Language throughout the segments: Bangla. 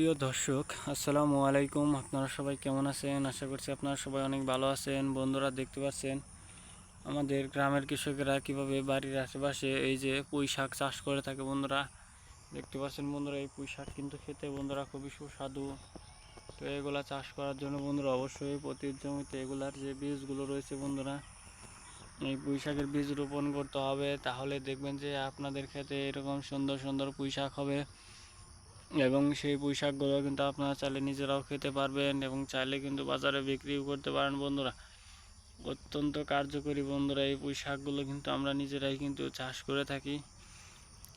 প্রিয় দর্শক, আসসালামু আলাইকুম। আপনারা সবাই কেমন আছেন? আশা করছি আপনারা সবাই অনেক ভালো আছেন। বন্ধুরা দেখতে পাচ্ছেন, আমাদের গ্রামের কৃষকেরা কীভাবে বাড়ির আশেপাশে এই যে পুঁই শাক চাষ করে থাকে বন্ধুরা। দেখতে পাচ্ছেন বন্ধুরা, এই পুঁই শাক কিন্তু খেতে বন্ধুরা খুবই সুস্বাদু। তো এগুলা চাষ করার জন্য বন্ধুরা অবশ্যই প্রতি জমিতে এগুলার যে বীজগুলো রয়েছে বন্ধুরা, এই পুঁই শাকের বীজ রোপণ করতে হবে। তাহলে দেখবেন যে আপনাদের ক্ষেতে এরকম সুন্দর সুন্দর পুঁই শাক হবে। এবং সেই পুঁই শাকগুলো কিন্তু আপনারা চাইলে নিজেরাও খেতে পারবেন এবং চাইলে কিন্তু বাজারে বিক্রিও করতে পারেন বন্ধুরা। অত্যন্ত কার্যকরী বন্ধুরা এই পুঁই শাকগুলো কিন্তু আমরা নিজেরাই কিন্তু চাষ করে থাকি।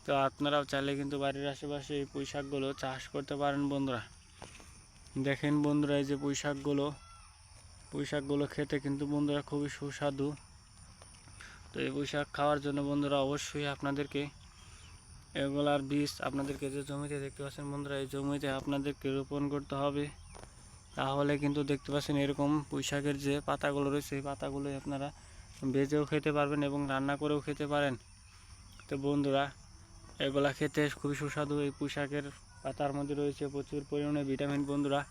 তো আপনারাও চাইলে কিন্তু বাড়ির আশেপাশে এই পুঁই শাকগুলো চাষ করতে পারেন বন্ধুরা। দেখেন বন্ধুরা এই যে পুঁই শাকগুলো পুঁই শাকগুলো খেতে কিন্তু বন্ধুরা খুবই সুস্বাদু। তো এই পুঁই শাক খাওয়ার জন্য বন্ধুরা অবশ্যই আপনাদেরকে এগুলার বীজ আপনাদেরকে যে জমিতে দেখতে পাচ্ছেন বন্ধুরা, এই জমিতে আপনাদেরকে রোপণ করতে হবে। তাহলে কিন্তু দেখতে পাচ্ছেন এরকম পুঁইশাকের যে পাতাগুলো রয়েছে, এই পাতাগুলো আপনারা বেজেও খেতে পারবেন এবং রান্না করেও খেতে পারেন। তো বন্ধুরা, এগুলা খেতে খুবই সুস্বাদু। এই পুঁইশাকের পাতার মধ্যে রয়েছে প্রচুর পরিমাণে ভিটামিন বন্ধুরা।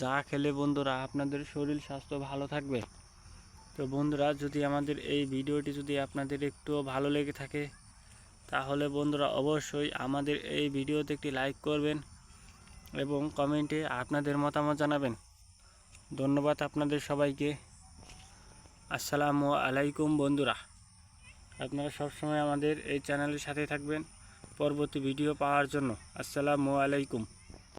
যা খেলে বন্ধুরা আপনাদের শরীর স্বাস্থ্য ভালো থাকবে। তো বন্ধুরা, যদি আমাদের এই ভিডিওটি যদি আপনাদের একটুও ভালো লেগে থাকে তাহলে বন্ধুরা অবশ্যই আমাদের এই ভিডিওতে একটি লাইক করবেন এবং কমেন্টে আপনাদের মতামত জানাবেন। ধন্যবাদ আপনাদের সবাইকে। আসসালামু আলাইকুম বন্ধুরা। আপনারা সবসময় আমাদের এই চ্যানেলের সাথে থাকবেন। পরবর্তী ভিডিও পাওয়ার জন্য আসসালামু আলাইকুম।